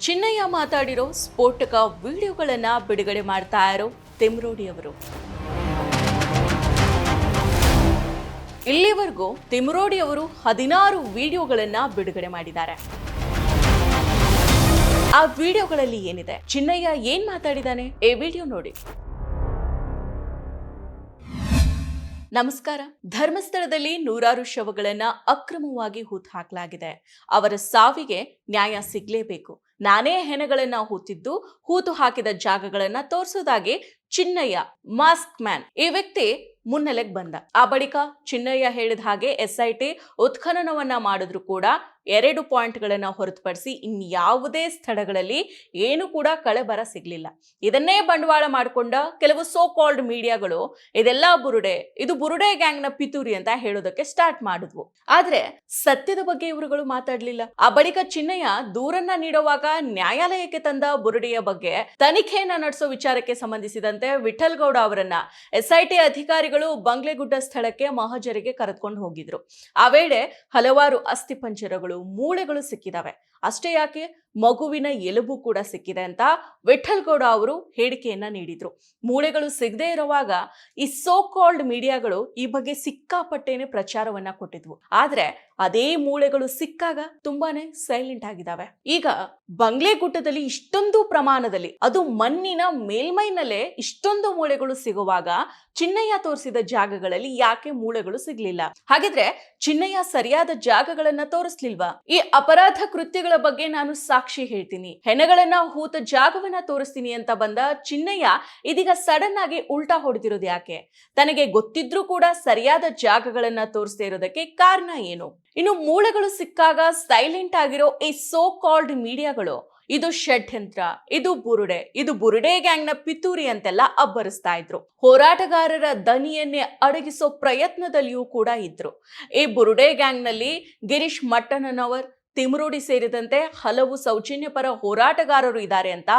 ಚಿನ್ನಯ್ಯ ಮಾತಾಡಿರೋ ಸ್ಫೋಟಕ ವಿಡಿಯೋಗಳನ್ನ ಬಿಡುಗಡೆ ಮಾಡ್ತಾ ಇರೋ ತಿಮ್ರೋಡಿ ಅವರು. ಇಲ್ಲಿವರೆಗೂ ತಿಮ್ರೋಡಿ ಅವರು ಹದಿನಾರು ವಿಡಿಯೋಗಳನ್ನ ಬಿಡುಗಡೆ ಮಾಡಿದ್ದಾರೆ. ಆ ವಿಡಿಯೋಗಳಲ್ಲಿ ಏನಿದೆ? ಚಿನ್ನಯ್ಯ ಏನ್ ಮಾತಾಡಿದಾನೆ? ಈ ವಿಡಿಯೋ ನೋಡಿ. ನಮಸ್ಕಾರ. ಧರ್ಮಸ್ಥಳದಲ್ಲಿ ನೂರಾರು ಶವಗಳನ್ನ ಅಕ್ರಮವಾಗಿ ಹೂತ್ ಹಾಕಲಾಗಿದೆ. ಅವರ ಸಾವಿಗೆ ನ್ಯಾಯ ಸಿಗ್ಲೇಬೇಕು. ನಾನೇ ಹೆಣಗಳನ್ನ ಹೂತಿದ್ದು, ಹೂತು ಹಾಕಿದ ಜಾಗಗಳನ್ನ ತೋರಿಸೋದಾಗಿ ಚಿನ್ನಯ್ಯ, ಮಾಸ್ಕ್ ಮ್ಯಾನ್. ಈ ವ್ಯಕ್ತಿ ಮುನ್ನೆಲೆಗೆ ಬಂದ. ಆ ಬಳಿಕ ಚಿನ್ನಯ್ಯ ಹೇಳಿದ ಹಾಗೆ ಎಸ್ಐಟಿ ಉತ್ಖನನವನ್ನ ಮಾಡಿದ್ರು ಕೂಡ ಎರಡು ಪಾಯಿಂಟ್ಗಳನ್ನು ಹೊರತುಪಡಿಸಿ ಇನ್ಯಾವುದೇ ಸ್ಥಳಗಳಲ್ಲಿ ಏನು ಕೂಡ ಕಳೆಬರ ಸಿಗ್ಲಿಲ್ಲ. ಇದನ್ನೇ ಬಂಡವಾಳ ಮಾಡಿಕೊಂಡ ಕೆಲವು ಸೋ ಕಾಲ್ಡ್ ಮೀಡಿಯಾಗಳು ಇದೆಲ್ಲ ಬುರುಡೆ, ಇದು ಬುರುಡೆ ಗ್ಯಾಂಗ್ನ ಪಿತೂರಿ ಅಂತ ಹೇಳೋದಕ್ಕೆ ಸ್ಟಾರ್ಟ್ ಮಾಡಿದ್ವು. ಆದ್ರೆ ಸತ್ಯದ ಬಗ್ಗೆ ಇವರುಗಳು ಮಾತಾಡ್ಲಿಲ್ಲ. ಆ ಬಳಿಕ ಚಿನ್ನಯ್ಯ ದೂರನ್ನ ನೀಡುವಾಗ ನ್ಯಾಯಾಲಯಕ್ಕೆ ತಂದ ಬುರುಡೆಯ ಬಗ್ಗೆ ತನಿಖೆಯನ್ನ ನಡೆಸೋ ವಿಚಾರಕ್ಕೆ ಸಂಬಂಧಿಸಿದಂತೆ ವಿಠಲ್ ಗೌಡ ಅವರನ್ನ ಎಸ್ಐಟಿ ಅಧಿಕಾರಿಗಳು ಬಂಗ್ಲೆಗುಡ್ಡ ಸ್ಥಳಕ್ಕೆ ಮಹಜರಿಗೆ ಕರೆದುಕೊಂಡು ಹೋಗಿದ್ರು. ಆ ವೇಳೆ ಹಲವಾರು ಮೂಳೆಗಳು ಸಿಕ್ಕಿದಾವೆ. ಅಷ್ಟೇ ಯಾಕೆ? ಮಗುವಿನ ಎಲುಬು ಕೂಡ ಸಿಕ್ಕಿದೆ ಅಂತ ವಿಠಲ್ ಗೌಡ ಅವರು ಹೇಳಿಕೆಯನ್ನ ನೀಡಿದ್ರು. ಮೂಳೆಗಳು ಸಿಗದೆ ಇರುವಾಗ ಈ ಸೋ ಕಾಲ್ಡ್ ಮೀಡಿಯಾಗಳು ಈ ಬಗ್ಗೆ ಸಿಕ್ಕಾಪಟ್ಟೆನೆ ಪ್ರಚಾರವನ್ನ ಕೊಟ್ಟಿದ್ವು. ಆದ್ರೆ ಅದೇ ಮೂಳೆಗಳು ಸಿಕ್ಕಾಗ ತುಂಬಾನೇ ಸೈಲೆಂಟ್ ಆಗಿದ್ದಾವೆ. ಈಗ ಬಂಗ್ಲೆಗುಡ್ಡದಲ್ಲಿ ಇಷ್ಟೊಂದು ಪ್ರಮಾಣದಲ್ಲಿ, ಅದು ಮಣ್ಣಿನ ಮೇಲ್ಮೈನಲ್ಲೇ ಇಷ್ಟೊಂದು ಮೂಳೆಗಳು ಸಿಗುವಾಗ ಚಿನ್ನಯ್ಯ ತೋರಿಸಿದ ಜಾಗಗಳಲ್ಲಿ ಯಾಕೆ ಮೂಳೆಗಳು ಸಿಗ್ಲಿಲ್ಲ? ಹಾಗಿದ್ರೆ ಚಿನ್ನಯ್ಯ ಸರಿಯಾದ ಜಾಗಗಳನ್ನ ತೋರಿಸ್ಲಿಲ್ವಾ? ಈ ಅಪರಾಧ ಕೃತ್ಯಗಳ ಬಗ್ಗೆ ನಾನು ಸಾಕ್ಷಿ ಹೇಳ್ತೀನಿ. ಹೆಣಗಳನ್ನ ಹೂತ ಜಾಗವನ್ನ ತೋರಿಸ್ತೀನಿ ಅಂತ ಬಂದ ಚಿನ್ನಯ್ಯ ಇದೀಗ ಸಡನ್ ಆಗಿ ಉಲ್ಟಾ ಹೊಡೆದಿರೋದು ಯಾಕೆ? ತನಗೆ ಗೊತ್ತಿದ್ರೂ ಕೂಡ ಸರಿಯಾದ ಜಾಗಗಳನ್ನ ತೋರಿಸದೇ ಇರೋದಕ್ಕೆ ಕಾರಣ ಏನು? ಇನ್ನು ಮೂಳೆಗಳು ಸಿಕ್ಕಾಗ ಸೈಲೆಂಟ್ ಆಗಿರೋ ಈ ಸೋ ಕಾಲ್ಡ್ ಮೀಡಿಯಾಗಳು, ಇದು ಷಡ್ಯಂತ್ರ, ಇದು ಬುರುಡೆ ಇದು ಬುರುಡೆ ಗ್ಯಾಂಗ್ನ ಪಿತೂರಿ ಅಂತೆಲ್ಲ ಅಬ್ಬರಿಸ್ತಾ ಇದ್ರು. ಹೋರಾಟಗಾರರ ದನಿಯನ್ನೇ ಅಡಗಿಸೋ ಪ್ರಯತ್ನದಲ್ಲಿಯೂ ಕೂಡ ಇದ್ರು. ಈ ಬುರುಡೆ ಗ್ಯಾಂಗ್ನಲ್ಲಿ ಗಿರೀಶ್ ಮಟ್ಟಣ್ಣನವರ್ ತಿಮರೋಡಿ ಸೇರಿದಂತೆ ಹಲವು ಸೌಜನ್ಯಪರ ಹೋರಾಟಗಾರರು ಇದ್ದಾರೆ ಅಂತ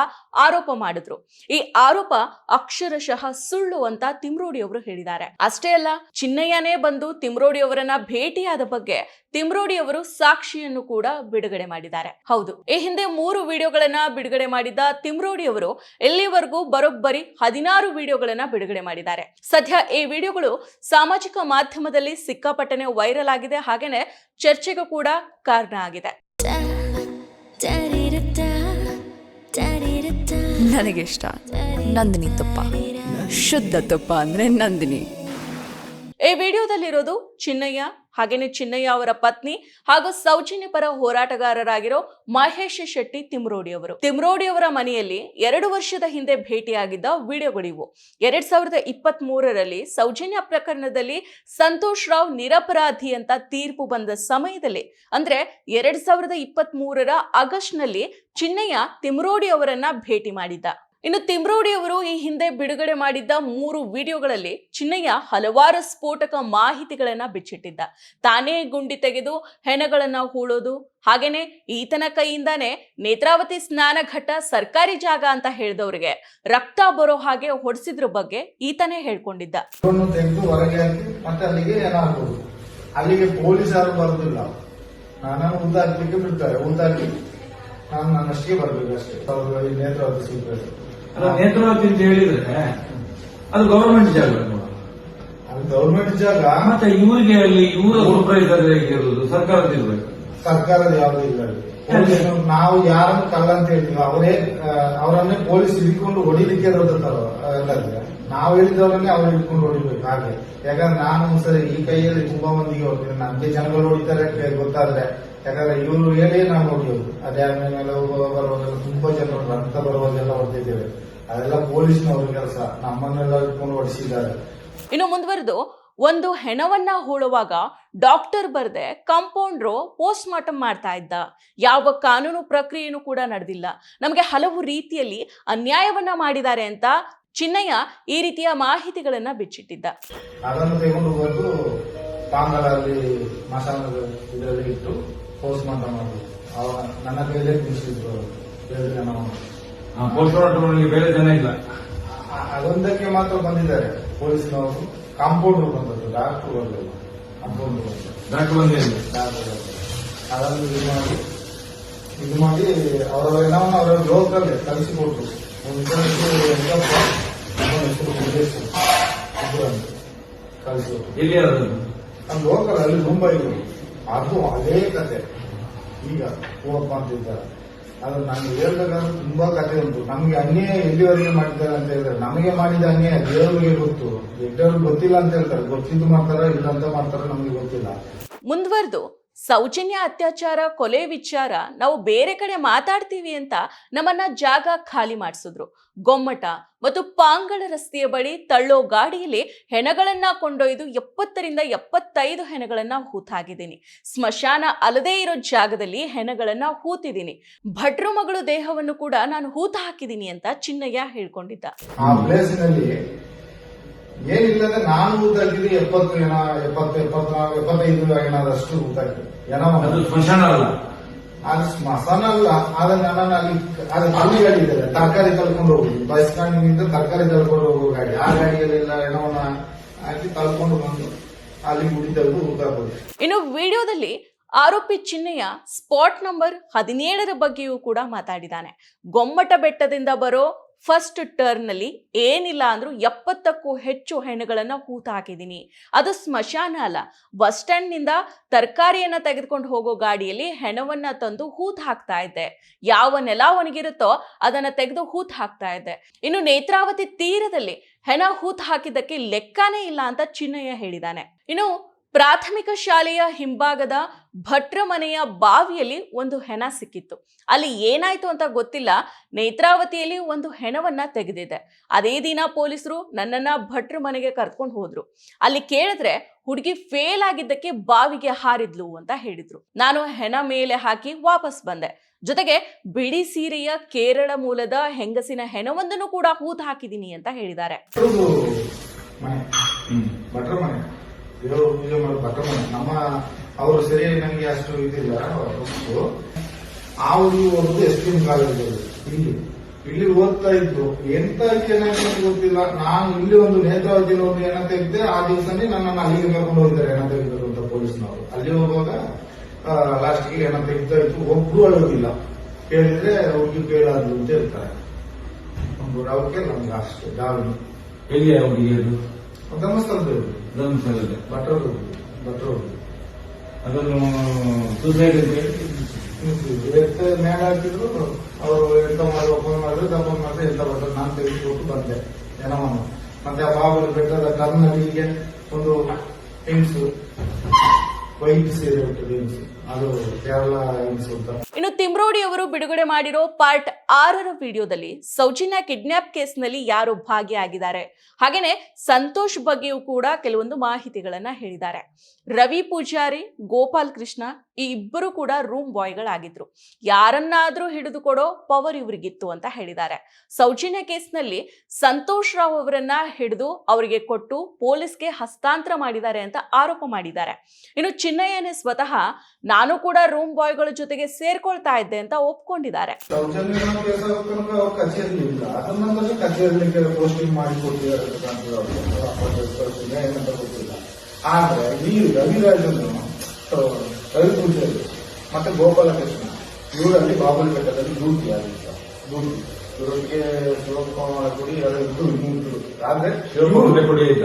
ಆರೋಪ ಮಾಡಿದ್ರು. ಈ ಆರೋಪ ಅಕ್ಷರಶಃ ಸುಳ್ಳು ಅಂತ ತಿಮ್ರೋಡಿ ಅವರು ಹೇಳಿದ್ದಾರೆ. ಅಷ್ಟೇ ಅಲ್ಲ, ಚಿನ್ನಯ್ಯನೇ ಬಂದು ತಿಮ್ರೋಡಿ ಅವರನ್ನ ಭೇಟಿಯಾದ ಬಗ್ಗೆ ತಿಮ್ರೋಡಿ ಅವರು ಸಾಕ್ಷಿಯನ್ನು ಕೂಡ ಬಿಡುಗಡೆ ಮಾಡಿದ್ದಾರೆ. ಹೌದು ಈ ಹಿಂದೆ ಮೂರು ವಿಡಿಯೋಗಳನ್ನ ಬಿಡುಗಡೆ ಮಾಡಿದ್ದ ತಿಮ್ರೋಡಿ ಅವರು ಎಲ್ಲಿವರೆಗೂ ಬರೋಬ್ಬರಿ ಹದಿನಾರು ವಿಡಿಯೋಗಳನ್ನ ಬಿಡುಗಡೆ ಮಾಡಿದ್ದಾರೆ. ಸದ್ಯ ಈ ವಿಡಿಯೋಗಳು ಸಾಮಾಜಿಕ ಮಾಧ್ಯಮದಲ್ಲಿ ಸಿಕ್ಕಾಪಟ್ಟನೆ ವೈರಲ್ ಆಗಿದೆ ಹಾಗೇನೆ ಚರ್ಚೆಗೂ ಕೂಡ ಕಾರಣ ಆಗಿದೆ. ನನಗಿಷ್ಟ ಇಷ್ಟ ನಂದಿನಿ ತುಪ್ಪ. ಶುದ್ಧ ತುಪ್ಪ ಅಂದ್ರೆ ನಂದಿನಿ. ಈ ವಿಡಿಯೋದಲ್ಲಿರೋದು ಚಿನ್ನಯ್ಯ ಹಾಗೇನೆ ಚಿನ್ನಯ್ಯ ಅವರ ಪತ್ನಿ ಹಾಗೂ ಸೌಜನ್ಯ ಪರ ಹೋರಾಟಗಾರರಾಗಿರೋ ಮಹೇಶ್ ಶೆಟ್ಟಿ ತಿಮ್ರೋಡಿ ಅವರು. ತಿಮ್ರೋಡಿ ಅವರ ಮನೆಯಲ್ಲಿ ಎರಡು ವರ್ಷದ ಹಿಂದೆ ಭೇಟಿಯಾಗಿದ್ದ ವಿಡಿಯೋಗಳಿವು ಎರಡ್ ಸಾವಿರದ ಇಪ್ಪತ್ತ್ ಮೂರರಲ್ಲಿ ಸೌಜನ್ಯ ಪ್ರಕರಣದಲ್ಲಿ ಸಂತೋಷ್ ರಾವ್ ನಿರಪರಾಧಿ ಅಂತ ತೀರ್ಪು ಬಂದ ಸಮಯದಲ್ಲಿ, ಅಂದ್ರೆ ಎರಡ್ ಸಾವಿರದ ಇಪ್ಪತ್ತ್ ಮೂರರ ಆಗಸ್ಟ್ನಲ್ಲಿ ಚಿನ್ನಯ್ಯ ತಿಮ್ರೋಡಿ ಅವರನ್ನ ಭೇಟಿ ಮಾಡಿದ್ದ. ಇನ್ನು ತಿಮ್ರೋಡಿ ಅವರು ಈ ಹಿಂದೆ ಬಿಡುಗಡೆ ಮಾಡಿದ್ದ ಮೂರು ವಿಡಿಯೋಗಳಲ್ಲಿ ಚಿನ್ನಯ್ಯ ಹಲವಾರು ಸ್ಫೋಟಕ ಮಾಹಿತಿಗಳನ್ನ ಬಿಚ್ಚಿಟ್ಟಿದ್ದ. ತಾನೇ ಗುಂಡಿ ತೆಗೆದು ಹೆಣಗಳನ್ನ ಹೂಳೋದು, ಹಾಗೇನೆ ಈತನ ಕೈಯಿಂದಾನೇ ನೇತ್ರಾವತಿ ಸ್ನಾನಘಟ್ಟ ಸರ್ಕಾರಿ ಜಾಗ ಅಂತ ಹೇಳಿದವರಿಗೆ ರಕ್ತ ಬರೋ ಹಾಗೆ ಹೊಡೆಸಿದ್ರ ಬಗ್ಗೆ ಈತನೇ ಹೇಳ್ಕೊಂಡಿದ್ದ. ಅಲ್ಲಿಗೆ ಪೊಲೀಸರು ಬರುದಿಲ್ಲ. ನಾನು ಉದ್ದಾಕ್ಲಿಕ್ಕೆ ಬಿಡ್ತಾರೆ ಉದ್ದಾಕಿ ನಾನು ನನ್ನಷ್ಟೇ ಬರಬೇಕು ಅಷ್ಟೇ. ಅವರು ನೇತ್ರಾವತಿ ನೇತ್ರಾವತಿ ಅಂತ ಹೇಳಿದ್ರೆ ಅದು ಗೌರ್ಮೆಂಟ್ ಜಾಗ ಗೌರ್ಮೆಂಟ್ ಜಾಗ? ಮತ್ತೆ ಇವರಿಗೆ ಅಲ್ಲಿ ಇವರ ಸೂಪರ್ವೈಸರ್ ಇರೋದು ಸರ್ಕಾರದ ಇರಬೇಕು ಸರ್ಕಾರದ ಯಾವುದೂ ಇಲ್ಲ. ನಾವು ಯಾರನ್ನು ಕಲ್ಲ ಅಂತ ಹೇಳ್ತೀವಿ ಅವರೇ ಅವರನ್ನೇ ಪೊಲೀಸ್ ಹಿಡ್ಕೊಂಡು ಹೊಡಿಲಿಕ್ಕೆ ಇರೋದಂತಾರ ನಾವು ಹೇಳಿದವರನ್ನೇ ಅವ್ರು ಹಿಡ್ಕೊಂಡು ಹೊಡಿಬೇಕು ಹಾಗೆ. ಯಾಕಂದ್ರೆ ನಾನು ಸರಿ ಈ ಕೈಯಲ್ಲಿ ತುಂಬಾ ಮಂದಿಗೆ ಹೋಗ್ತೀನಿ ನಮ್ಗೆ ಜನಗಳು ಹೊಡಿತಾರೆ ಅಂತ ಗೊತ್ತಾದ್ರೆ ಯಾಕಂದ್ರೆ ಇವರು ಹೇಳಿ ನಾವು ಹೊಡಿಯೋದು. ಅದೇ ಆದ್ಮೇಲೆ ಬರುವಾಗೆಲ್ಲ ತುಂಬಾ ಜನರು ರಕ್ತ ಬರುವಾಗೆಲ್ಲ ಹೊಡೆದಿದ್ದೇವೆ ಅದೆಲ್ಲ ಪೊಲೀಸ್ನವ್ರ ಕೆಲಸ. ನಮ್ಮನ್ನೆಲ್ಲ ಇಟ್ಕೊಂಡು ಹೊಡಿಸಿದ್ದಾರೆ. ಇನ್ನು ಮುಂದುವರೆದು ಒಂದು ಹೆಣವನ್ನ ಹೂಳುವಾಗ ಡಾಕ್ಟರ್ ಬರ್ದೆ ಕಂಪೌಂಡ್ರು ಪೋಸ್ಟ್ ಮಾರ್ಟಮ್ ಮಾಡ್ತಾ ಇದ್ದ. ಯಾವ ಕಾನೂನು ಪ್ರಕ್ರಿಯೆನೂ ಕೂಡ ನಡೆದಿಲ್ಲ. ನಮಗೆ ಹಲವು ರೀತಿಯಲ್ಲಿ ಅನ್ಯಾಯವನ್ನ ಮಾಡಿದ್ದಾರೆ ಅಂತ ಚಿನ್ನಯ್ಯ ಈ ರೀತಿಯ ಮಾಹಿತಿಗಳನ್ನ ಬಿಚ್ಚಿಟ್ಟಿದ್ದ. ಅದನ್ನು ತೆಗೆದು ಬಂದು ಪಾಂಗಲಲ್ಲಿ ಮಸಾಲದ ಇದರಲ್ಲಿ ಇಟ್ಟು ಪೋಸ್ಟ್ ಮಾರ್ಟಮ್ ಮಾಡಿದ್ರು ನನ್ನ ಕೈಲೇ ತಿನ್ನಿಸಿದ್ರು ಅವರು. ಎರಡು ಪೋಸ್ಟ್ ಮಾರ್ಟಮ್ ಬೇರೆ ಜನ ಇಲ್ಲ. ಅದೊಂದಕ್ಕೆ ಮಾತ್ರ ಬಂದಿದ್ದಾರೆ ಪೊಲೀಸ್ನವರು. ಕಾಂಪೌಂಡರ್ ಬಂದದ್ದು ಡಾಕ್ಟರ್ ಬರಲಿಲ್ಲ ಕಾಂಪೌಂಡರ್ ಬಂದರು. ಡಾಕ್ಟರ್ ಬಂದಿದ್ದಾರೆ ಇಲ್ಲ ಡಾಕ್ಟರ್ ಅದನ್ನು ಇದು ಮಾಡಿ ಇದು ಮಾಡಿ ಅವರ ಹೆಣವನ್ನು ಅವರ ಲೋಕಲ್ ಕಲಿಸಿಕೊಟ್ರು ಹೆಂಗಪ್ಪ ಎಲ್ಲಿ ನಮ್ಮ ಲೋಕಲ್ ಅಲ್ಲಿ ಮುಂಬೈ ಅದು ಅದೇ ಕತೆ. ಈಗ ಹೂವಪ್ಪ ಅಂತಿದ್ದಾರೆ ಅದು ನಾನು ಹೇಳ್ಬೇಕಾದ್ರೆ ತುಂಬಾ ಕಥೆ ಉಂಟು. ನಮ್ಗೆ ಅನ್ಯಾಯ ಎಲ್ಲಿವರೆಗೆ ಮಾಡಿದ್ದಾರೆ ಅಂತ ಹೇಳಿದ್ರೆ, ನಮಗೆ ಮಾಡಿದ ಅನ್ಯಾಯ ದೇವರಿಗೆ ಗೊತ್ತು. ದೊಡ್ಡವ್ರಿಗೆ ಗೊತ್ತಿಲ್ಲ ಅಂತ ಹೇಳ್ತಾರೆ. ಗೊತ್ತಿದ್ದು ಮಾಡ್ತಾರ ಇಲ್ಲ ಅಂತ ಮಾಡ್ತಾರ ನಮ್ಗೆ ಗೊತ್ತಿಲ್ಲ. ಮುಂದುವರೆದು. ಸೌಜನ್ಯ ಅತ್ಯಾಚಾರ, ಕೊಲೆ ವಿಚಾರ ನಾವು ಬೇರೆ ಕಡೆ ಮಾತಾಡ್ತೀವಿ ಅಂತ ನಮ್ಮನ್ನ ಜಾಗ ಖಾಲಿ ಮಾಡಿಸಿದ್ರು. ಗೊಮ್ಮಟ ಮತ್ತು ಪಾಂಗಳ ರಸ್ತೆಯ ಬಳಿ ತಳ್ಳೋ ಗಾಡಿಯಲ್ಲಿ ಹೆಣಗಳನ್ನ ಕೊಂಡೊಯ್ದು ಎಪ್ಪತ್ತರಿಂದ ಎಪ್ಪತ್ತೈದು ಹೆಣಗಳನ್ನ ಹೂತಾಗಿದ್ದೀನಿ. ಸ್ಮಶಾನ ಅಲ್ಲದೇ ಇರೋ ಜಾಗದಲ್ಲಿ ಹೆಣಗಳನ್ನ ಹೂತಿದ್ದೀನಿ. ಭಟ್ರು ಮಗಳು ದೇಹವನ್ನು ಕೂಡ ನಾನು ಹೂತ ಹಾಕಿದ್ದೀನಿ ಅಂತ ಚಿನ್ನಯ್ಯ ಹೇಳ್ಕೊಂಡಿದ್ದ. ಏನಿಲ್ಲದೆ ನಾನು ಊತಾಕಿದ್ರೆ ಎಪ್ಪತ್ತು ಏನ ಎಪ್ಪತ್ತು ಎಪ್ಪತ್ನಾಲ್ಕು ಎಪ್ಪತ್ತೈದು ಏನಾದಷ್ಟು ಊತಾಕಿದೆ ಏನೋ ಅದು ಸ್ಮಶಾನ ಅಲ್ಲ. ಅದು ಸ್ಮಶಾನ ಅಲ್ಲ. ಆದ್ರೆ ನಾನು ಅಲ್ಲಿ ಅದು ಅಲ್ಲಿ ಗಾಡಿ ಇದೆ ತರಕಾರಿ ತಳ್ಕೊಂಡು ಹೋಗಿ ಬಸ್ ಸ್ಟ್ಯಾಂಡಿನಿಂದ ತರಕಾರಿ ತಳ್ಕೊಂಡು ಹೋಗೋ ಗಾಡಿ. ಆ ಗಾಡಿಯಲ್ಲೆಲ್ಲ ಏನೋನ ಹಾಕಿ ತಳ್ಕೊಂಡು ಬಂದು ಅಲ್ಲಿ ಗುಡಿ ತೆಗೆದು ಊತಾಕೋದು ಇನ್ನು ವಿಡಿಯೋದಲ್ಲಿ ಆರೋಪಿ ಚಿಹ್ನೆಯ ಸ್ಪಾಟ್ ನಂಬರ್ ಹದಿನೇಳರ ಬಗ್ಗೆಯೂ ಕೂಡ ಮಾತಾಡಿದ್ದಾನೆ. ಗೊಮ್ಮಟ ಬೆಟ್ಟದಿಂದ ಬರೋ ಫಸ್ಟ್ ಟರ್ನಲ್ಲಿ ಏನಿಲ್ಲ ಅಂದರೂ ಎಪ್ಪತ್ತಕ್ಕೂ ಹೆಚ್ಚು ಹೆಣ್ಣುಗಳನ್ನು ಹೂತ ಹಾಕಿದ್ದೀನಿ. ಅದು ಸ್ಮಶಾನ ಅಲ್ಲ. ಬಸ್ ಸ್ಟ್ಯಾಂಡ್ನಿಂದ ತರಕಾರಿಯನ್ನು ತೆಗೆದುಕೊಂಡು ಹೋಗೋ ಗಾಡಿಯಲ್ಲಿ ಹೆಣವನ್ನು ತಂದು ಹೂತ್ ಹಾಕ್ತಾ ಇದ್ದೆ. ಯಾವ ನೆಲ ಒಣಗಿರುತ್ತೋ ಅದನ್ನು ತೆಗೆದು ಹೂತ್ ಹಾಕ್ತಾ ಇದ್ದೆ. ಇನ್ನು ನೇತ್ರಾವತಿ ತೀರದಲ್ಲಿ ಹೆಣ ಹೂತ್ ಹಾಕಿದ್ದಕ್ಕೆ ಲೆಕ್ಕನೇ ಇಲ್ಲ ಅಂತ ಚಿನ್ನಯ್ಯ ಹೇಳಿದ್ದಾನೆ ಇನ್ನು ಪ್ರಾಥಮಿಕ ಶಾಲೆಯ ಹಿಂಭಾಗದ ಭಟ್ರ ಮನೆಯ ಬಾವಿಯಲ್ಲಿ ಒಂದು ಹೆಣ ಸಿಕ್ಕಿತ್ತು ಅಲ್ಲಿ ಏನಾಯ್ತು ಅಂತ ಗೊತ್ತಿಲ್ಲ ನೇತ್ರಾವತಿಯಲ್ಲಿ ಒಂದು ಹೆಣವನ್ನ ತೆಗೆದಿದೆ ಅದೇ ದಿನ ಪೊಲೀಸರು ನನ್ನನ್ನ ಭಟ್ರ ಮನೆಗೆ ಕರ್ಕೊಂಡು ಹೋದ್ರು ಅಲ್ಲಿ ಕೇಳಿದ್ರೆ ಹುಡುಗಿ ಫೇಲ್ ಆಗಿದ್ದಕ್ಕೆ ಬಾವಿಗೆ ಹಾರಿದ್ಲು ಅಂತ ಹೇಳಿದ್ರು ನಾನು ಹೆಣ ಮೇಲೆ ಹಾಕಿ ವಾಪಸ್ ಬಂದೆ ಜೊತೆಗೆ ಬಿಳಿ ಸೀರೆಯ ಕೇರಳ ಮೂಲದ ಹೆಂಗಸಿನ ಹೆಣವೊಂದನ್ನು ಕೂಡ ಹೂತ್ ಹಾಕಿದೀನಿ ಅಂತ ಹೇಳಿದ್ದಾರೆ ದೇವರು ಪೂಜೆ ನಮ್ಮ ಅವರು ಸರಿ ನನಗೆ ಅಷ್ಟು ಇದಿಲ್ಲ ಅವರು ಒಂದು ಎಸ್ ಎಂ ಕಾಲೇಜ್ ಇಲ್ಲಿ ಇಲ್ಲಿ ಓದ್ತಾ ಇದ್ರು. ಎಂತ ಚೆನ್ನಾಗಿ ಗೊತ್ತಿಲ್ಲ. ನಾನು ಇಲ್ಲಿ ಒಂದು ನೇತ್ರಾವತಿ ಒಂದು ಏನ ತೆಗೆದೆ ಆ ದಿವಸನೇ ನನ್ನನ್ನು ಅಲ್ಲಿಗೆ ಕರ್ಕೊಂಡು ಹೋಗಿದ್ದಾರೆ ಏನ ತೆಗೆದರು ಅಂತ ಪೊಲೀಸ್ನವರು. ಅಲ್ಲಿ ಹೋಗುವಾಗ ಲಾಸ್ಟ್ಗೆ ಏನ ತೆಗಿತಾ ಇತ್ತು ಒಬ್ರು ಅಳೋದಿಲ್ಲ. ಕೇಳಿದ್ರೆ, ಹುಡುಗಿ ಕೇಳಾದ್ರು ಅಂತ ಹೇಳ್ತಾರೆ. ಅವಕ್ಕೆ ನಮ್ಗೆ ಅಷ್ಟೇ ದಾವಣಿ ಎಲ್ಲಿ ಅದು? ಧರ್ಮಸ್ಥಳದಲ್ಲಿ ಧರ್ಮಸ್ಥಳದಲ್ಲಿ ಭಟ್ರದು ಭಟ್ರದು ಅದನ್ನು ಸೂಸೈಡ್ ಅಂತ ಎತ್ತ ಮ್ಯಾಗ ಹಾಕಿದ್ರು ಅವರು ಎಂತ ಮಾಡಿ ಓಪನ್ ಮಾಡಿದ್ರು ದಪ್ಪನ್ ಮಾಡಿದ್ರೆ ಎಂತ ಬರ್ತದೆ ನಾನು ತೆಗೆದುಕೊಟ್ಟು ಬಂದೆ. ಜನವನ್ನು. ಮತ್ತೆ ಆ ಬಾಬು ಬೆಟ್ಟದ ಕರ್ನಲ್ಲಿಗೆ ಒಂದು ಹೆಂಗ್ಸು ವೈಟ್ ಸೀರೆ ಉಂಟು ಹೆಂಗ್ಸು ಅದು ಕೇರಳ ಹೆಂಗ್ಸು ಅಂತ. ಅವರು ಬಿಡುಗಡೆ ಮಾಡಿರೋ ಪಾರ್ಟ್ ಆರರ ವಿಡಿಯೋದಲ್ಲಿ ಸೌಜನ್ಯ ಕಿಡ್ನಾಪ್ ಕೇಸ್ನಲ್ಲಿ ಯಾರು ಭಾಗಿಯಾಗಿದ್ದಾರೆ. ಹಾಗೇನೆ ಸಂತೋಷ್ ಬಗ್ಗೆಯೂ ಕೂಡ ಕೆಲವೊಂದು ಮಾಹಿತಿಗಳನ್ನ ಹೇಳಿದ್ದಾರೆ. ರವಿ ಪೂಜಾರಿ, ಗೋಪಾಲ್ ಕೃಷ್ಣ ಈ ಇಬ್ಬರು ಕೂಡ ರೂಮ್ ಬಾಯ್ಗಳಾಗಿದ್ರು. ಯಾರನ್ನಾದ್ರೂ ಹಿಡಿದುಕೊಡೋ ಪವರ್ ಇವರಿಗಿತ್ತು ಅಂತ ಹೇಳಿದ್ದಾರೆ. ಸೌಜನ್ಯ ಕೇಸ್ನಲ್ಲಿ ಸಂತೋಷ್ ರಾವ್ ಅವರನ್ನ ಹಿಡಿದು ಅವರಿಗೆ ಕೊಟ್ಟು ಪೊಲೀಸ್ಗೆ ಹಸ್ತಾಂತರ ಮಾಡಿದ್ದಾರೆ ಅಂತ ಆರೋಪ ಮಾಡಿದ್ದಾರೆ. ಇನ್ನು ಚಿನ್ನಯ್ಯನೇ ಸ್ವತಃ ನಾನು ಕೂಡ ರೂಮ್ ಬಾಯ್ಗಳ ಜೊತೆಗೆ ಸೇರ್ಕೊಳ್ತಾ ಇದ್ದೆ ಅಂತ ಒಪ್ಕೊಂಡಿದ್ದಾರೆ. ಆದ್ರೆ ನೀವು ರವಿರಾಜನ್ನು ಆ, ರವಿ ಪೂಜಾರಿ ಮತ್ತೆ ಗೋಪಾಲಕೃಷ್ಣ. ಇವರಲ್ಲಿ ಬಾಬುಲ್ ಬೆಟ್ಟದಲ್ಲಿ ಭೂಮಿ ಆಗಿತ್ತು ಭೂಮಿ ಇವರಿಗೆ ಶಿವಕುಮಾರ ಕೊಡಿ ಅದು ಇದ್ದು ಮೂರು ಆದ್ರೆ ಶಿವಮೂರ್ತಿ ಕೊಡಿ ಇದ್ದ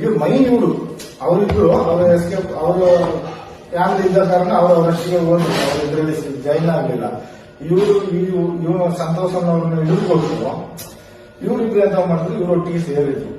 ಇವ್ರು ಮೈನ್ ಇವರು ಅವರಿಬ್ರು ಅವರ ಎಸ್ಕೇಪ್ ಅವರ ಯಾರು ಇದ್ದ ಕಾರಣ ಅವರು ಅವರಷ್ಟಿಗೆ ಹೋದ್ರು. ಅವರು ಇದರಲ್ಲಿ ಜೈನ್ ಆಗಲಿಲ್ಲ. ಇವರು ಇವರು ಸಂತೋಷನವ್ರನ್ನ ಹಿಡಿದುಕೊಟ್ರು ಇವರಿಬ್ರು ಎಂತ ಮಾಡಿದ್ರು? ಇವರೊಟ್ಟಿಗೆ ಸೇರಿದ್ರು.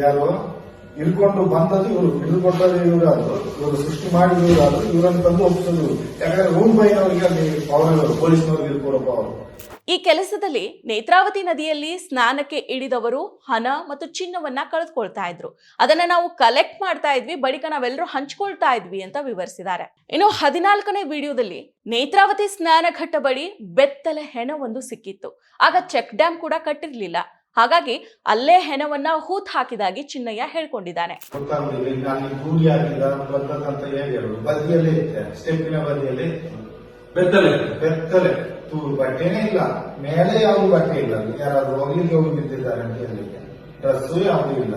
ಯಾರು? ಹಿಡ್ಕೊಂಡು ಬಂದದ್ದು ಇವರು. ಹಿಡಿದುಕೊಟ್ಟದ್ದು ಇವರಾದ್ರು. ಇವರು ಸೃಷ್ಟಿ ಮಾಡಿದ್ರು ಇವರಾದ್ರು. ಇವರನ್ನು ತಂದು ಒಪ್ಪಿಸೋದು ಯಾಕಂದ್ರೆ ರೂಮ್ ಬೈನವರಿಗೆ ಅಲ್ಲಿ ಪವರ್ ಪೊಲೀಸ್ನವ್ರಿಗೆ ಇರ್ಕೊಡೋ ಅವರು. ಈ ಕೆಲಸದಲ್ಲಿ ನೇತ್ರಾವತಿ ನದಿಯಲ್ಲಿ ಸ್ನಾನಕ್ಕೆ ಇಳಿದವರು ಹಣ ಮತ್ತು ಚಿನ್ನವನ್ನ ಕಳೆದುಕೊಳ್ತಾ ಇದ್ರು. ಅದನ್ನ ನಾವು ಕಲೆಕ್ಟ್ ಮಾಡ್ತಾ ಇದ್ವಿ, ಬಳಿಕ ನಾವೆಲ್ಲರೂ ಹಂಚ್ಕೊಳ್ತಾ ಇದ್ವಿ ಅಂತ ವಿವರಿಸಿದ್ದಾರೆ. ಇನ್ನು ಹದಿನಾಲ್ಕನೇ ವಿಡಿಯೋದಲ್ಲಿ ನೇತ್ರಾವತಿ ಸ್ನಾನ ಘಟ್ಟ ಬಳಿ ಬೆತ್ತಲೆ ಒಂದು ಸಿಕ್ಕಿತ್ತು. ಆಗ ಚೆಕ್ ಡ್ಯಾಮ್ ಕೂಡ ಕಟ್ಟಿರ್ಲಿಲ್ಲ. ಹಾಗಾಗಿ ಅಲ್ಲೇ ಹೆಣವನ್ನ ಹೂತ್ ಹಾಕಿದಾಗಿ ಚಿನ್ನಯ್ಯ ಹೇಳ್ಕೊಂಡಿದ್ದಾನೆ. ಬಟ್ಟೆನೇ ಇಲ್ಲ ಮೇಲೆ ಯಾವ ಬಟ್ಟೆ ಇಲ್ಲ? ಯಾರಾದ್ರೂ ಹೋಗ್ಲಿಕ್ಕೆ ಹೋಗಿ ಹೇಳಲಿಕ್ಕೆ ಡ್ರೆಸ್ಸು ಯಾವುದು ಇಲ್ಲ.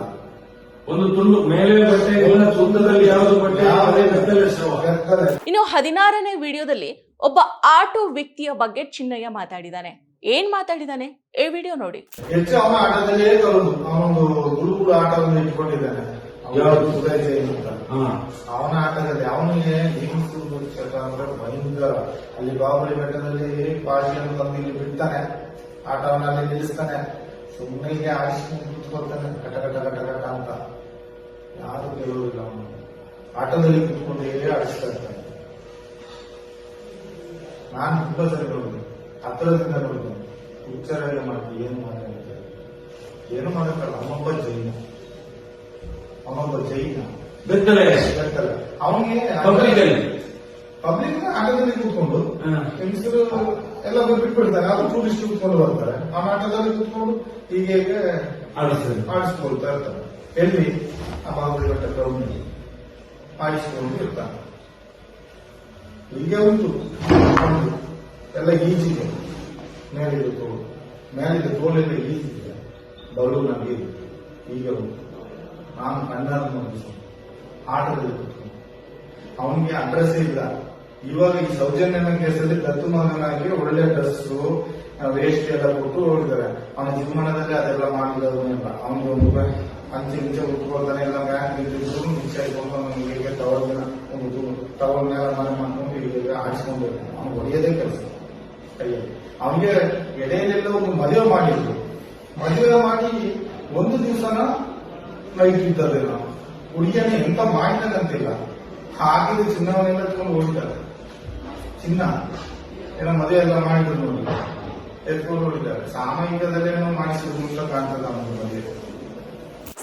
ಒಂದು ತುಂಡು ಮೇಲೆ ಬಟ್ಟೆ ಇಲ್ಲ ತುಂಡದಲ್ಲಿ ಯಾವುದು ಬಟ್ಟೆ ಯಾವುದೇ ಇನ್ನು ಹದಿನಾರನೇ ವಿಡಿಯೋದಲ್ಲಿ ಒಬ್ಬ ಆಟೋ ವ್ಯಕ್ತಿಯ ಬಗ್ಗೆ ಚಿನ್ನಯ್ಯ ಮಾತಾಡಿದಾನೆ ಏನ್ ಮಾತಾಡಿದಾನೆ? ಈ ವಿಡಿಯೋ ನೋಡಿ. ಹೆಚ್ಚು ಅವನ ಆಟದಲ್ಲೇ ಕರುದು ಅವನೊಂದು ಗುಳುಗುಳು ಆಟವನ್ನು ಇಟ್ಕೊಂಡಿದ್ದಾನೆ ಯಾವುದು? ಉದಯ ಅಂತ. ಹಾ. ಅವನ ಆಟದಲ್ಲಿ ಅವನಿಗೆ ಚಟ ಅಂದ್ರೆ ಭಯಂಕರ. ಅಲ್ಲಿ ಬಾಹುಬಲಿ ಬೆಟ್ಟದಲ್ಲಿ ಪಾಜಿಯನ್ನು ತಂದು ಇಲ್ಲಿ ಬಿಡ್ತಾನೆ. ಆಟವನ್ನ ಅಲ್ಲಿ ನಿಲ್ಲಿಸ್ತಾನೆ. ಸುಮ್ಮನೆ ಹೀಗೆ ಆಡಿಸ್ಕೊಂಡು ಕೂತ್ಕೊಳ್ತಾನೆ. ಕಟ ಕಟ ಕಟ ಕಟ ಅಂತ. ಯಾರು ಕೇಳುವುದಿಲ್ಲ ಅವನು. ಆಟದಲ್ಲಿ ಕೂತ್ಕೊಂಡೇ ಆಡಿಸ್ತಾ ಇರ್ತಾನೆ? ನಾನು ತುಂಬಾ ಸರಿ ನೋಡಿದೆ. ಹತ್ತಿರದಿಂದ ನೋಡಿದೆ. ಉಚ್ಚಾರ ಮಾಡ್ತೀವಿ ಏನು ಮಾತಾಡ್ತಾರೆ ಏನು ಮಾಡಕ್ಕಲ್ಲ ಅಮ್ಮಬ್ಬ ಜೈನ. ಅಮ್ಮಬ್ಬ ಜೈನ. ಬೆತ್ತಲೆ. ಬೆತ್ತಲ. ಅವನಿಗೆ ಪಬ್ಲಿಕ್ ಪಬ್ಲಿಕ್ ಆಟದಲ್ಲಿ ಕೂತ್ಕೊಂಡು. ಹೆಂಗಸರು ಎಲ್ಲ ಬಿಟ್ಬಿಡ್ತಾರೆ ಅದು ಟೂರಿಸ್ಟ್ ಕೂತ್ಕೊಂಡು ಬರ್ತಾರೆ. ಆ ಆಟದಲ್ಲಿ ಕೂತ್ಕೊಂಡು ಹೀಗೆ ಹೀಗೆ ಆಡಿಸ್ತಾರೆ. ಆಡಿಸ್ಕೊಳ್ತಾ ಇರ್ತಾರೆ. ಎಲ್ಲಿ? ಆ ಬಾಬರಿ ಬೆಟ್ಟ ಗ್ರೌಂಡ್ ಆಡಿಸ್ಕೊಂಡು ಇರ್ತಾರೆ. ಹೀಗೆ ಉಂಟು. ಎಲ್ಲ ಈಜಿದೆ ಮೇಲಿದೆ ತೋಳು. ಮೇಲಿದೆ ತೋಳೆಲ್ಲ ಈಜಿದೆ ಬಲೂನ್ ನಮಗೆ ಈಗ ನಾನು ಕಣ್ಣಾರ ನೋಡಿಸಿ ಆಟದಲ್ಲಿ ಅವನಿಗೆ ಅಡ್ರೆಸ್ ಇಲ್ಲ. ಇವಾಗ ಈ ಸೌಜನ್ಯನ ಕೇಸಲ್ಲಿ ದತ್ತು ಮಗನಾಗಿ ಒಳ್ಳೆ ಡ್ರೆಸ್ಸು ವೇಸ್ಟ್ ಎಲ್ಲ ಕೊಟ್ಟು ಹೋಗಿದ್ದಾರೆ. ಅವನ ಜೀವನದಲ್ಲಿ ಅದೆಲ್ಲ ಮಾಡಿದವನಿಲ್ಲ ಅವನಿಗೆ ಒಂದು ಅಂಚೆ ಮುಂಚೆ ಉಟ್ಕೊಳ್ತಾನೆ ಎಲ್ಲ ಬ್ಯಾಂಕ್ ನಿಂತಿದ್ದು ಮುಂಚೆ ಇಟ್ಕೊಂಡು ಅವ್ನಿಗೆ ಟವಲ್ ಒಂದು ಮೇಲೆ ಮನೆ ಮಾಡ್ಕೊಂಡು ಹೀಗೆ ಆಡಿಸ್ಕೊಂಡು ಅವ್ನು ಒಳ್ಳೆಯದೇ ಕೆಲಸ. ಕೈಯಲ್ಲಿ ಅವನಿಗೆ ಎಡೆಯಲ್ಲೆಲ್ಲ ಒಂದು ಮದುವೆ ಮಾಡಿದ್ರು. ಮದುವೆ ಮಾಡಿ ಒಂದು ದಿವಸನ ನೈಟ್ ಇದ್ದದೆ ನಾವು ಹುಡುಗಿಯನ್ನ ಎಂತ ಮಾಡಿದಂತಿಲ್ಲ ಹಾಗೆ ಚಿನ್ನವನ್ನೆಲ್ಲ ಎತ್ಕೊಂಡು ಹೋಗಿದ್ದಾರೆ ಚಿನ್ನ. ಏನೋ ಮದುವೆ ಎಲ್ಲ ಮಾಡಿದ್ರು ನೋಡಿ. ಎತ್ಕೊಂಡು ಹೋಗಿದ್ದಾರೆ ಸಾಮಯಿಕದಲ್ಲೇನೋ ಮಾಡಿಸಿದ್ರು ಅಂತ ಕಾಣ್ತದೆ ಮದುವೆ.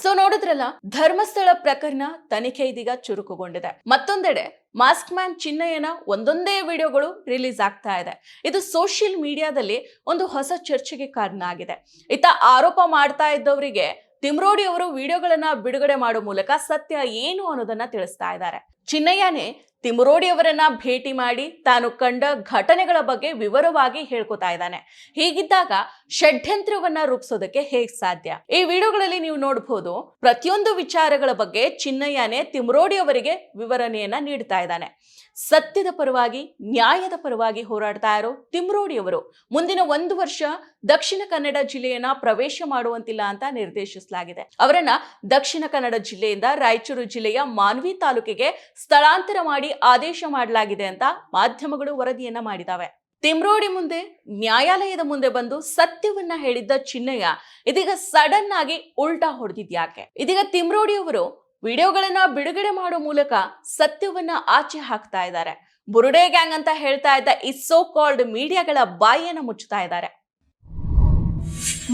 ಸೊ ನೋಡಿದ್ರಲ್ಲ, ಧರ್ಮಸ್ಥಳ ಪ್ರಕರಣ ತನಿಖೆ ಇದೀಗ ಚುರುಕುಗೊಂಡಿದೆ. ಮತ್ತೊಂದೆಡೆ ಮಾಸ್ಕ್ ಮ್ಯಾನ್ ಚಿನ್ನಯ್ಯನ ಒಂದೊಂದೇ ವಿಡಿಯೋಗಳು ರಿಲೀಸ್ ಆಗ್ತಾ ಇದೆ. ಇದು ಸೋಷಿಯಲ್ ಮೀಡಿಯಾದಲ್ಲಿ ಒಂದು ಹೊಸ ಚರ್ಚೆಗೆ ಕಾರಣ ಆಗಿದೆ ಇತ್ತ ಆರೋಪ ಮಾಡ್ತಾ ಇದ್ದವರಿಗೆ ತಿಮ್ರೋಡಿ ಅವರು ವಿಡಿಯೋಗಳನ್ನ ಬಿಡುಗಡೆ ಮಾಡೋ ಮೂಲಕ ಸತ್ಯ ಏನು ಅನ್ನೋದನ್ನ ತಿಳಿಸ್ತಾ ಇದ್ದಾರೆ. ಚಿನ್ನಯ್ಯನೇ ತಿಮ್ರೋಡಿ ಅವರನ್ನ ಭೇಟಿ ಮಾಡಿ ತಾನು ಕಂಡ ಘಟನೆಗಳ ಬಗ್ಗೆ ವಿವರವಾಗಿ ಹೇಳ್ಕೊತಾ ಇದ್ದಾನೆ. ಹೀಗಿದ್ದಾಗ ಷಡ್ಯಂತ್ರವನ್ನ ರೂಪಿಸೋದಕ್ಕೆ ಹೇಗ್ ಸಾಧ್ಯ? ಈ ವಿಡಿಯೋಗಳಲ್ಲಿ ನೀವು ನೋಡಬಹುದು ಪ್ರತಿಯೊಂದು ವಿಚಾರಗಳ ಬಗ್ಗೆ ಚಿನ್ನಯ್ಯನೇ ತಿಮ್ರೋಡಿ ಅವರಿಗೆ ವಿವರಣೆಯನ್ನ ನೀಡ್ತಾ ಇದ್ದಾನೆ. ಸತ್ಯದ ಪರವಾಗಿ, ನ್ಯಾಯದ ಪರವಾಗಿ ಹೋರಾಡ್ತಾ ಇರೋ ತಿಮ್ರೋಡಿಯವರು ಮುಂದಿನ ಒಂದು ವರ್ಷ ದಕ್ಷಿಣ ಕನ್ನಡ ಜಿಲ್ಲೆಯನ್ನ ಪ್ರವೇಶ ಮಾಡುವಂತಿಲ್ಲ ಅಂತ ನಿರ್ದೇಶಿಸಲಾಗಿದೆ. ಅವರನ್ನ ದಕ್ಷಿಣ ಕನ್ನಡ ಜಿಲ್ಲೆಯಿಂದ ರಾಯಚೂರು ಜಿಲ್ಲೆಯ ಮಾನ್ವಿ ತಾಲೂಕಿಗೆ ಸ್ಥಳಾಂತರ ಮಾಡಿ ಆದೇಶ ಮಾಡಲಾಗಿದೆ ಅಂತ ಮಾಧ್ಯಮಗಳು ವರದಿಯನ್ನ ಮಾಡಿದಾವೆ. ತಿಮ್ರೋಡಿ ಮುಂದೆ, ನ್ಯಾಯಾಲಯದ ಮುಂದೆ ಬಂದು ಸತ್ಯವನ್ನ ಹೇಳಿದ್ದ ಚಿನ್ನಯ್ಯ ಇದೀಗ ಸಡನ್ ಆಗಿ ಉಲ್ಟಾ ಹೊಡೆದಿದ್ಯಾಕೆ? ಇದೀಗ ತಿಮ್ರೋಡಿ ಅವರು ವಿಡಿಯೋಗಳನ್ನ ಬಿಡುಗಡೆ ಮಾಡೋ ಮೂಲಕ ಸತ್ಯವನ್ನ ಆಚೆ ಹಾಕ್ತಾ ಇದ್ದಾರೆ. ಬುರುಡೆ ಗ್ಯಾಂಗ್ ಅಂತ ಹೇಳ್ತಾ ಇದ್ದ ಈ ಸೋ ಕಾಲ್ಡ್ ಮೀಡಿಯಾಗಳ ಬಾಯಿಯನ್ನ ಮುಚ್ಚುತ್ತಾ ಇದ್ದಾರೆ.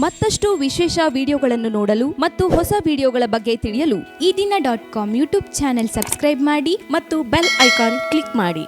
ಮತ್ತಷ್ಟು ವಿಶೇಷ ವಿಡಿಯೋಗಳನ್ನು ನೋಡಲು ಮತ್ತು ಹೊಸ ವಿಡಿಯೋಗಳ ಬಗ್ಗೆ ತಿಳಿಯಲು Ee Dina dot com YouTube channel subscribe ಮಾಡಿ ಮತ್ತು ಬೆಲ್ ಐಕಾನ್ ಕ್ಲಿಕ್ ಮಾಡಿ.